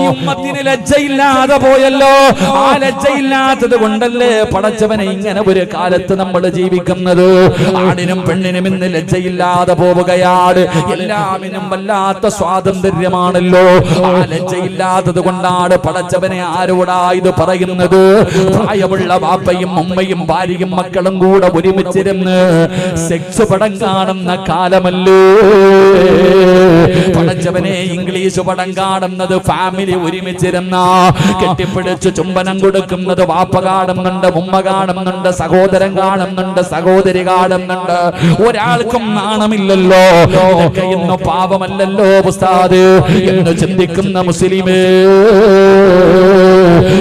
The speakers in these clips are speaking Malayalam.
ഈ ഉമ്മത്തിന് ലജ്ജയില്ലാതെ പോയല്ലോ. ആ ലജ്ജയില്ലാത്തത് കൊണ്ടല്ലേ പടച്ചവനെ ഇങ്ങനെ ഒരു കാലത്ത് നമ്മൾ ജീവിക്കുന്നത്? ആണിനും പെണ്ണിനും ഇന്ന് ലജ്ജയില്ലാതെ പോവുകയാണ്. എല്ലാമിനും വല്ലാത്ത സ്വാതന്ത്ര്യമാണല്ലോ. ആ ലജ്ജയില്ലാത്തത് കൊണ്ടാണ് പടച്ചവനെ ആരോടാ ഇത് പറയുന്നത്? പ്രായമുള്ള വാപ്പയും ഉമ്മയും ഭാര്യയും മക്കളും കൂടെ ഒരുമിച്ചിരുന്ന് സെക്സ് പടം കാണുന്ന കാലമല്ലേ? പടച്ചവനെ ഇംഗ്ലീഷ് പടം കാണുന്നത് ഫാമിലി ഒരുമിച്ചിരുന്ന കെട്ടിപ്പിടിച്ച് ചുംബനം കൊടുക്കുന്നത് വാപ്പ കാണുന്നുണ്ട് ഉമ്മ കാണുന്നുണ്ട് സഹോദരൻ കാണുന്നുണ്ട് സഹോദരി കാണുന്നുണ്ട് ഒരാൾക്കും നാണമില്ലല്ലോ. ഇന്ന് പാപമല്ലല്ലോ ഉസ്താദ് എന്ന് ചിന്തിക്കുന്ന മുസ്ലിമേ.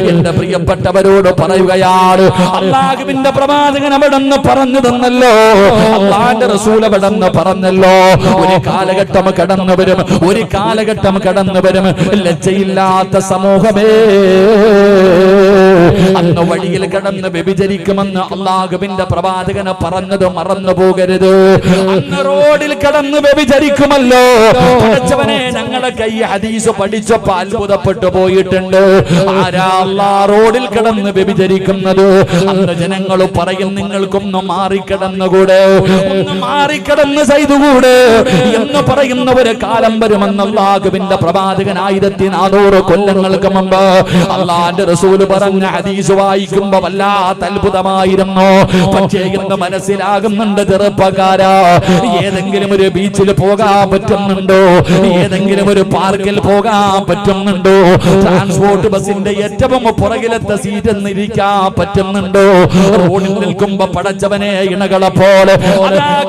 എന്റെ പ്രിയപ്പെട്ടവരോട് പറയുകയാണ് അള്ളാഹുവിന്റെ പ്രവാചകൻ അവിടെന്ന് പറഞ്ഞു തന്നല്ലോ അള്ളാന്റെ റസൂൽ അവിടെന്ന് പറഞ്ഞല്ലോ. ഒരു കാലഘട്ടം കടന്നു വരും ഒരു കാലഘട്ടം കടന്നു വരും. ലജ്ജയില്ലാത്ത സമൂഹമേ. അന്ന് വഴിയിൽ കടന്ന് വ്യഭിചരിക്കുമെന്ന് അള്ളാഹുവിന്റെ പ്രവാചകന് പറഞ്ഞത് മറന്നു പോകരുത്. അന്ന് റോഡിൽ കടന്ന് വ്യഭിചരിക്കുമല്ലോ. പഠിച്ചവനെ ഞങ്ങളെ കൈ ഹദീസ് പഠിച്ചപ്പോ അത്ഭുതപ്പെട്ടു പോയിട്ടുണ്ട്. ആരാ റോഡിൽ കിടന്ന് വ്യഭിചരിക്കുന്നത്? അന്ന് ജനങ്ങൾ പറയും നിങ്ങൾക്കൊന്ന് മാറിക്കിടന്നുകൂടെ? ഒന്ന് മാറിക്കിടന്ന് ചെയ്തുകൂടെ? എന്ന് പറയുന്ന ഒരു കാലം വരുമെന്ന് അള്ളാഹുവിന്റെ പ്രവാചകൻ ആയിരത്തി നാനൂറ് കൊല്ലങ്ങൾക്ക് മുമ്പ് അള്ളാന്റെ റസൂൽ പറഞ്ഞ ഹദീസ് വായിക്കുമ്പോ വല്ലാത്ത അത്ഭുതമായിരുന്നു. പക്ഷേ ഇന്ന് മനസ്സിലാകുന്നുണ്ട് ചെറുപ്പക്കാരാ ഏതെങ്കിലും ഒരു ബീച്ചിൽ പോകാൻ പറ്റുന്നുണ്ടോ? ഏതെങ്കിലും ഒരു പാർക്കിൽ പോകാൻ പറ്റുന്നുണ്ടോ? ട്രാൻസ്പോർട്ട് ബസിന്റെ ഏറ്റവും പുറകിലത്തെ സീറ്റ് നിരിക്കാൻ പറ്റുന്നുണ്ടോ? റോഡിൽ നിൽക്കുമ്പോ പടച്ചവനെ ഇണകളെ പോലെ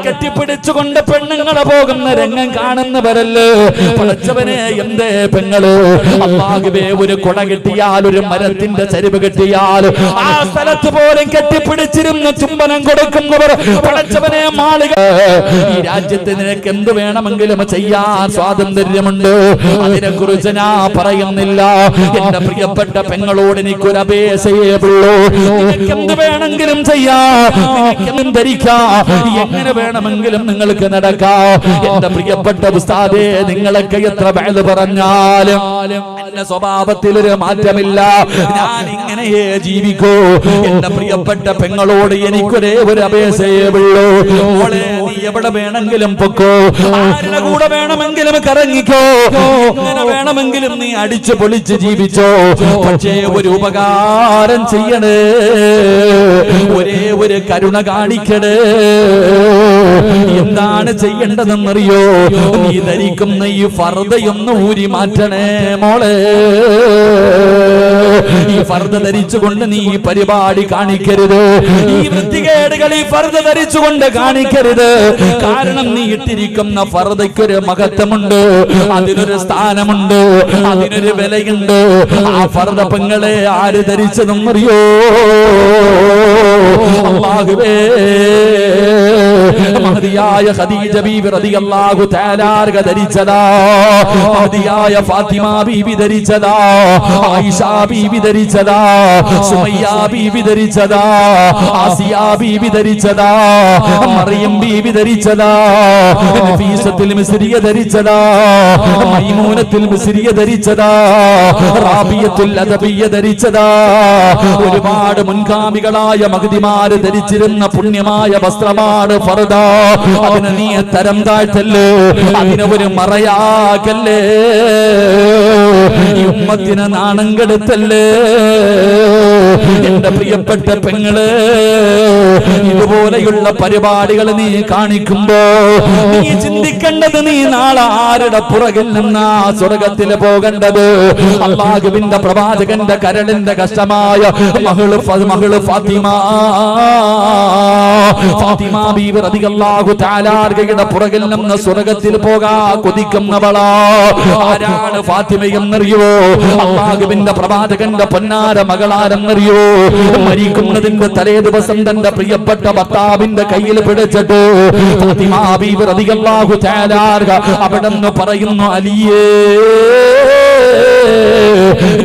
കെട്ടിപ്പിടിച്ചുകൊണ്ട് പെണ്ണുങ്ങളെ പോകുന്ന രംഗം കാണുന്നവരല്ലേ? പടച്ചവനെ എന്തേ പെങ്ങൾ? അള്ളാഹുവേ ഒരു കുട കെട്ടിയാൽ ഒരു മരത്തിന്റെ ചരിവ് കെട്ടിയാൽ ആ സ്ഥലത്ത് പോലും കെട്ടിപ്പിടിച്ചിരുന്ന ചുംബനം കൊടുക്കുന്നവർ പടച്ചവനെ മാളിക ഈ രാജ്യത്ത് നിനക്ക് എന്ത് വേണമെങ്കിലും ചെയ്യാൻ സ്വാതന്ത്ര്യമുണ്ട്. അതിനെ കുറിച്ച് ഞാൻ പറയുന്നില്ല. എന്റെ പ്രിയപ്പെട്ട പെങ്ങളോട് എനിക്കൊരു അപേക്ഷയേ ഉള്ളൂ. എന്ത് വേണമെങ്കിലും ചെയ്യാം. ധരിക്കാം. എങ്ങനെ വേണമെങ്കിലും നിങ്ങൾക്ക് നടക്കാം. എന്റെ പ്രിയപ്പെട്ട ഉസ്താദേ നിങ്ങളൊക്കെ എത്ര വേണ്ടത് പറഞ്ഞാലും എന്റെ സ്വഭാവത്തിൽ ഒരു മാറ്റമില്ല. ഞാൻ ഇങ്ങനെയേ ജീവിക്കൂ. എന്റെ പ്രിയപ്പെട്ട പെങ്ങളോട് എനിക്കൊരേ ഒരു അപേക്ഷയേ ഉള്ളൂ. നീ എവിടെ വേണമെങ്കിലും പൊക്കോ. ആരുടെ കൂടെ വേണമെങ്കിലും കറങ്ങിക്കോ. വേണമെങ്കിലും നീ അടിച്ച് പൊളിച്ച് ജീവിച്ചോ. പക്ഷേ ഒരു ഉപകാരം ചെയ്യണേ. ഒരേ ഒരു കരുണ കാണിക്കണേ. എന്താണ് ചെയ്യേണ്ടതെന്നറിയോ? നീ ധരിക്കുന്ന ഈ ഫർദയൊന്ന് ഊരി മാറ്റണേ മോളെ. ഈ ഫർദ ധരിച്ചുകൊണ്ട് നീ ഈ പരിപാടി കാണിക്കരുത്. ഈ വൃത്തികേടുകൾ ഈ ഫർദ ധരിച്ചുകൊണ്ട് കാണിക്കരുത്. കാരണം നീ ഇട്ടിരിക്കുന്ന ഫർദയ്ക്കൊരു മഹത്വമുണ്ട് അതിനൊരു സ്ഥാനമുണ്ട് അതിനൊരു വിലയുണ്ട്. ആ ഫർദ പെങ്ങളെ ആര് ധരിച്ചതെന്നറിയോ? അള്ളാഹുവേ. മഹതിയായ ഖദീജ ബീബി റളിയല്ലാഹു തആല അർഗ ധരിച്ചതാ. മഹതിയായ ഫാത്തിമ ബീബി ധരിച്ചതാ. ആയിഷ ബീബി ധരിച്ചതാ. സുമയ്യ ബീബി ധരിച്ചതാ. ആസിയ ബീബി ധരിച്ചതാ. മറിയം ബീബി ധരിച്ചതാ. നഫീസത്തുൽ മിസ്രിയ ധരിച്ചതാ. മൈമൂനത്തിൽ മിസ്രിയ ധരിച്ചതാ. റാബിയത്തുൽ അദബിയ ധരിച്ചതാ. ഒരുപാട് മുൻഗാമികളായ മഹതിമാര് ധരിച്ചിരുന്ന പുണ്യമായ വസ്ത്രമാണ് ഫർദ അതിനെ നീ തരം താഴ്ത്തല്ലേ? അതിനെ ഒരു മറയാകല്ലേ? ഈ ഉമ്മത്തിന് നാണം കെടുത്തല്ലേ? എന്റെ പ്രിയപ്പെട്ട പെങ്ങൾ ഇതുപോലെയുള്ള പരിപാടികൾ നീ കാണിക്കുമ്പോ നീ ചിന്തിക്കേണ്ടത് നീ നാളെ ആരുടെ പുറകിൽ നിന്നാ സ്വർഗത്തിൽ പോകേണ്ടത്? അള്ളാഹുവിന്റെ പ്രവാചകന്റെ കരളിന്റെ കഷ്ടമായ മകൾ മകൾ ഫാത്തിമ. ഫാത്തിമ ബീവി റളിയല്ലാഹു താലാർഗയുടെ പുറകിൽ നിന്ന് സ്വർഗത്തിൽ പോകാ കൊതിക്കുന്നവളാ. ആരാണ് ഫാത്തിമയെന്നറിയോ അള്ളാഹുവിന്റെ പ്രവാചകന്റെ പൊന്നാര മകളാരെന്നറിയോ മരിക്കുന്നതിന്റെ തലേ ദിവസം തന്റെ പ്രിയപ്പെട്ട ഭർത്താവിന്റെ കയ്യിൽ പിടിച്ചിട്ട് ഫാത്തിമ നിന്ന് പറയുന്നു അലിയേ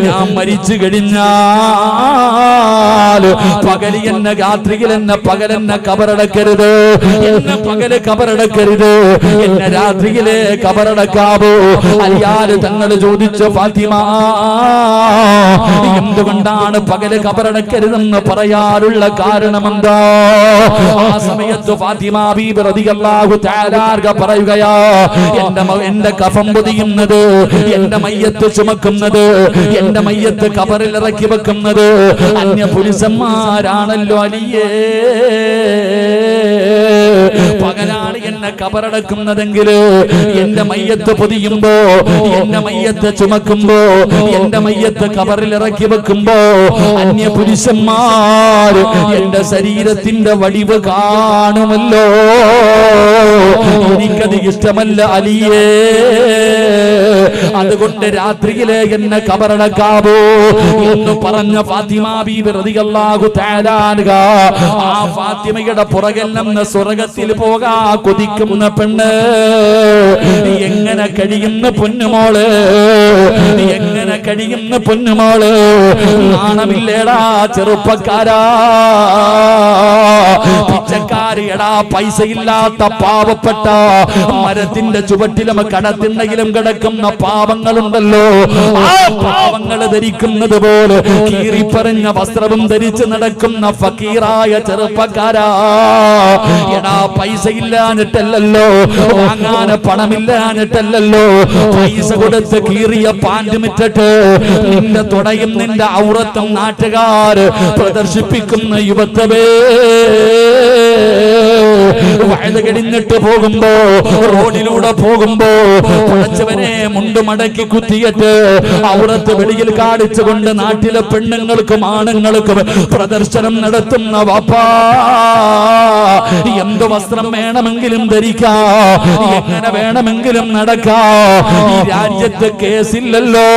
ഞാൻ മരിച്ചു കഴിഞ്ഞാൽ പകൽ എന്നെ രാത്രിയിൽ എന്നെ പകലെന്നെ കബറടക്കരുത് എന്നെ പകൽ കബറടക്കരുത് എന്നെ രാത്രിയിലെ കബറടക്കാവോ. അലിയാൽ തങ്ങൾ ചോദിച്ചു ഫാത്തിമ എന്തുകൊണ്ടാണ് പകൽ കബറടക്കരുതെന്ന് പറയാനുള്ള കാരണമെന്താ? ആ സമയത്ത് പറയുകയാ എന്റെ മ- എന്റെ കഫം പൊതിയുന്നത് എന്റെ മയ്യത്ത് ചുമക്കുന്നത് എന്റെ മയ്യത്ത് കബറിൽ ഇറക്കി വെക്കുന്നത് അന്യ പുരുഷന്മാരാണല്ലോ അലിയേ. കബറടക്കുന്നതെങ്കിൽ എന്റെ മയ്യത്ത് പൊതിയുമ്പോ എന്റെ മയ്യത്ത് ചുമക്കുമ്പോ എന്റെ മയ്യത്ത് കബറിൽ ഇറക്കി വെക്കുമ്പോ അന്യ പുരുഷന്മാർ എന്റെ ശരീരത്തിന്റെ വടിവ് കാണുമല്ലോ. എനിക്കത് ഇഷ്ടമല്ല അലിയേ. അതുകൊണ്ട് രാത്രിയിലെ എന്നെ കബറടക്കാവോ എന്ന് പറഞ്ഞ ആ ഫാത്തിമയുടെ പുറകിൽ നിന്ന് സ്വർഗത്തിൽ പോകാ കൊതിക്കുന്ന പെണ്ണ്. എങ്ങനെ കഴിയുന്ന പൊന്നുമോൾ? എങ്ങനെ കഴിയുന്ന പൊന്നുമോൾ? നാണമില്ലേടാ ചെറുപ്പക്കാരാ. പിച്ചക്കാരിയടാ പൈസ ഇല്ലാത്ത പാവപ്പെട്ട മരത്തിന്റെ ചുവട്ടിലും കടത്തിണ്ടെങ്കിലും കിടക്കുന്ന പാവങ്ങളുണ്ടല്ലോ. ആ പാവങ്ങൾ ധരിക്കുന്നത് പോലെ കീറിപ്പറഞ്ഞ വസ്ത്രവും ധരിച്ച് നടക്കുന്ന ഫക്കീറായ ചെറുപ്പക്കാരാ. എടാ പൈസ ഇല്ലാഞ്ഞിട്ടല്ലോ വാങ്ങാൻ പണമില്ലാഞ്ഞിട്ടല്ലോ പൈസ കൊടുത്ത് കീറിയ പാന്റ് മിറ്റിട്ട് നിന്റെ തുടയും നിന്റെ ഔറത്തും നാട്ടുകാർ പ്രദർശിപ്പിക്കുന്ന യുവത്വമേ. വഴുത് കഴിഞ്ഞിട്ട് പോകുമ്പോ റോഡിലൂടെ പോകുമ്പോ പടച്ചവനെ മുണ്ട് മടക്കി കുത്തിയിട്ട് അവിടത്തെ വെളിയിൽ കാണിച്ചുകൊണ്ട് നാട്ടിലെ പെണ്ണുങ്ങൾക്കും ആണുങ്ങൾക്കും പ്രദർശനം നടത്തുന്ന വാപ്പാ എന്ത് വസ്ത്രം വേണമെങ്കിലും ധരിക്കാ എങ്ങനെ വേണമെങ്കിലും നടക്കാ ഈ രാജ്യത്ത് കേസില്ലല്ലോ.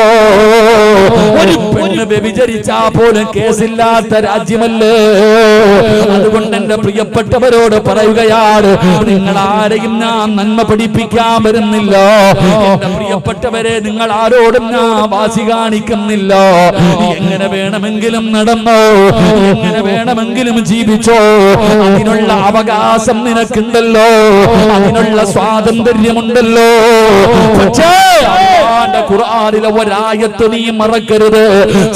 ഒരു പെണ്ണ് വ്യഭിചരിച്ചാ പോലും കേസില്ലാത്ത രാജ്യമല്ലേ? അതുകൊണ്ട് എന്റെ പ്രിയപ്പെട്ടവരോട് പറയുകയാണ് നിങ്ങൾ ആരെയും ഞാൻ നന്മ പഠിപ്പിക്കാൻ വരുന്നില്ല. പ്രിയപ്പെട്ടവരെ നിങ്ങൾ ആരോടും ഞാൻ വാശി കാണിക്കുന്നില്ല. എങ്ങനെ വേണമെങ്കിലും നടന്നോ? എങ്ങനെ വേണമെങ്കിലും ജീവിച്ചോ? അതിനുള്ള അവകാശം നിനക്കുണ്ടല്ലോ. അതിനുള്ള സ്വാതന്ത്ര്യമുണ്ടല്ലോ. പക്ഷേ ഒരായത്ത് നീ മറക്കരുത്.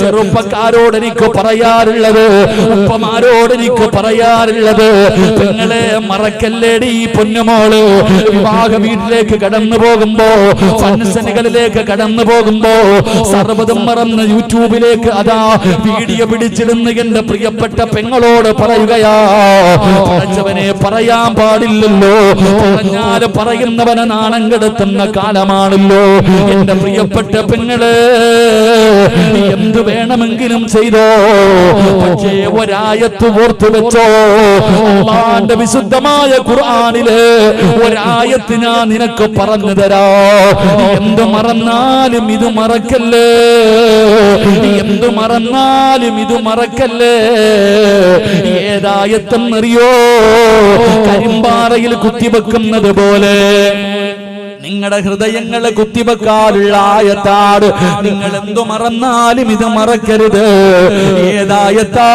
ചെറുപ്പക്കാരോട് എനിക്ക് പറയാറുള്ളത് ഉപ്പമാരോട് എനിക്ക് പറയാറുള്ളത് നിങ്ങളെ മറക്കല്ലേടി പൊന്നുമോൾ. വിവാഹ വീട്ടിലേക്ക് കടന്നു പോകുമ്പോ ഫംഗ്ഷനുകളിലേക്ക് കടന്നു പോകുമ്പോ സർവതും മറന്ന് യൂട്യൂബിലേക്ക് അതാ വീഡിയോ പിടിച്ചിടുന്ന എന്റെ പ്രിയപ്പെട്ട പെങ്ങളോട് പറയുകയാ പറഞ്ഞവനെ പറയാൻ പാടില്ലല്ലോ. പറഞ്ഞാൽ പറയുന്നവനെ നാണം കെടുത്തുന്ന കാലമാണല്ലോ. എന്റെ പ്രിയപ്പെട്ട പെങ്ങൾ എന്ത് വേണമെങ്കിലും ചെയ്തോ? പക്ഷേ ഒരായത്ത് ഓർത്തു വെച്ചോ? അള്ളാന്റെ വിശുദ്ധമായ ഖുർആനിൽ ഒരായത്ത് ഞാൻ നിനക്ക് പറഞ്ഞു തരാ. എന്ത് മറന്നാലും ഇത് മറക്കല്ലേ? എന്ത് മറന്നാലും ഇത് മറക്കല്ലേ? ഏതായത്തെന്നറിയോ? കരിമ്പാറയിൽ കുത്തിവെക്കുന്നത് പോലെ. നിങ്ങളുടെ ഹൃദയങ്ങളെ കുത്തിവെക്കാനുള്ള ആയത്താണ് നിങ്ങൾ എന്തു മറന്നാലും ഇത് മറക്കരുത് ഏതായത്താ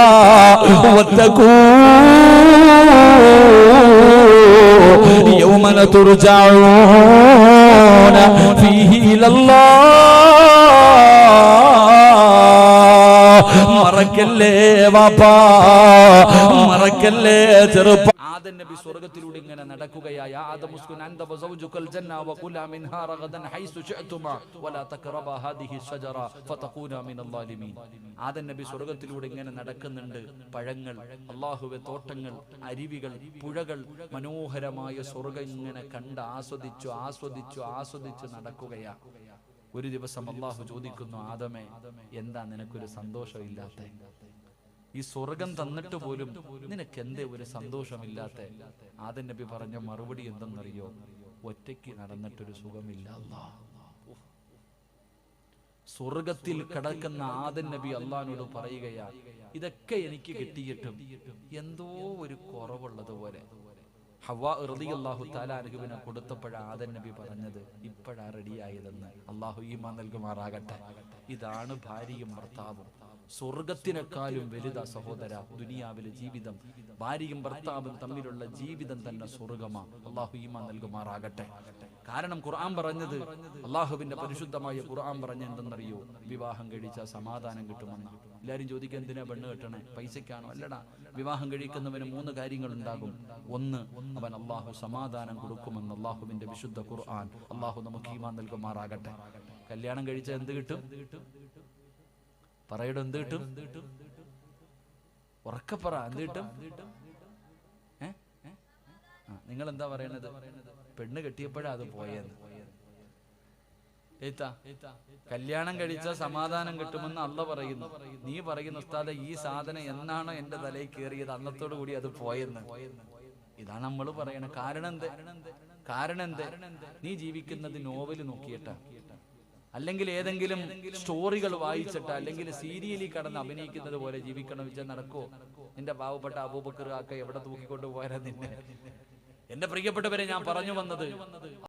ഒത്തക്കൂ يوم ترجعون فيه إلى الله മറക്കല്ലേ വാപ്പാ മറക്കല്ലേ ചെറുപ്പ ആദൻ നബി സ്വർഗത്തിലൂടെ ഇങ്ങനെ നടക്കുകയായ ആദം അന്ത വസൗജുകൽ ജന്ന വകുല മിൻഹാ റഗദൻ ഹൈസു ശഅതുമ വലാ തഖറബ ഹാദിഹി ഷജറ ഫതഖൂന മിനൽ ളാലിമീൻ ആദൻ നബി സ്വർഗത്തിലൂടെ ഇങ്ങനെ നടക്കുന്നുണ്ട്. പഴങ്ങൾ അല്ലാഹുവെ തോട്ടങ്ങൾ അരുവികൾ പുഴകൾ മനോഹരമായ സ്വർഗം ഇങ്ങനെ കണ്ട് ആസ്വദിച്ചു ആസ്വദിച്ചു ആസ്വദിച്ചു നടക്കുകയാ. ഒരു ദിവസം അള്ളാഹു ചോദിക്കുന്നു ആദമേ എന്താ നിനക്കൊരു സന്തോഷമില്ലാത്ത ഈ സ്വർഗം തന്നിട്ട് പോലും നിനക്ക് എന്തേ ഒരു സന്തോഷമില്ലാത്ത? ആദൻ നബി പറഞ്ഞ മറുപടി എന്തെന്നറിയോ? ഒറ്റയ്ക്ക് നടന്നിട്ടൊരു സുഖമില്ല. സ്വർഗത്തിൽ കിടക്കുന്ന ആദൻ നബി അള്ളഹാനോട് പറയുകയാ ഇതൊക്കെ എനിക്ക് കിട്ടിയിട്ടും എന്തോ ഒരു കുറവുള്ളത് പോലെ ഹവ്വാ റളിയല്ലാഹു തആല അനുഗുവിനെ കൊടുത്തപ്പോഴാ ആദൻ നബി പറഞ്ഞത് ഇപ്പോഴാ റെഡിയായതെന്ന് അള്ളാഹു ഈമാൻ നൽകുമാറാകട്ടെ. ഇതാണ് ഭാര്യയും ഭർത്താവും. സ്വർഗത്തിനേക്കാളും വലുതാ സഹോദര ദുനിയാവിലെ ജീവിതം. ഭാര്യയും ഭർത്താവും തമ്മിലുള്ള ജീവിതം തന്നെ സ്വർഗമാ. അള്ളാഹു ഈമാൻ നൽകുമാറാകട്ടെ. കാരണം ഖുർആൻ പറഞ്ഞത് അള്ളാഹുവിന്റെ പരിശുദ്ധമായ ഖുർആൻ പറഞ്ഞ എന്തെന്നറിയോ? വിവാഹം കഴിച്ചാൽ സമാധാനം കിട്ടുമെന്ന്. എല്ലാവരും ചോദിക്കുക എന്തിനാ പെണ്ണ് കെട്ടണേ? പൈസക്കാണോ അല്ലടാ വിവാഹം കഴിക്കുന്നവന് മൂന്ന് കാര്യങ്ങൾ ഉണ്ടാകും ഒന്ന് അവൻ അള്ളാഹു സമാധാനം കൊടുക്കുമെന്ന് അള്ളാഹുവിന്റെ വിശുദ്ധ ഖുർആൻ. അള്ളാഹു നമുക്ക് ഈമാൻ നൽകുമാറാകട്ടെ. കല്യാണം കഴിച്ചാൽ എന്ത് കിട്ടും? പറയടോ എന്ത് കിട്ടും? ഉറക്കപ്പറ എന്ത് കിട്ടും? നിങ്ങൾ എന്താ പറയണത്? പെണ്ണ് കെട്ടിയപ്പോഴാ അത് പോയെന്ന്. കല്യാണം കഴിച്ച സമാധാനം കിട്ടുമെന്ന് അള്ള പറയുന്നു. നീ പറയുന്ന ഉസ്താദ ഈ സാധനം എന്നാണോ എന്റെ തലയിൽ കയറിയത്? അന്നത്തോടു കൂടി അത് പോയെന്ന്. ഇതാണ് നമ്മൾ പറയണ കാരണം എന്ത്? കാരണം എന്ത്? നീ ജീവിക്കുന്നത് നോവൽ നോക്കിയിട്ടാ. അല്ലെങ്കിൽ ഏതെങ്കിലും സ്റ്റോറികൾ വായിച്ചിട്ട് അല്ലെങ്കിൽ സീരിയലിൽ കടന്ന് അഭിനയിക്കുന്നത് പോലെ ജീവിക്കണം വെച്ചാൽ നടക്കോ നിന്റെ പാവപ്പെട്ട അബൂബക്കർ ആക്ക എവിടെ തൂക്കിക്കൊണ്ട് പോയാ നിന്നെ? എന്റെ പ്രിയപ്പെട്ടവരെ ഞാൻ പറഞ്ഞു വന്നത്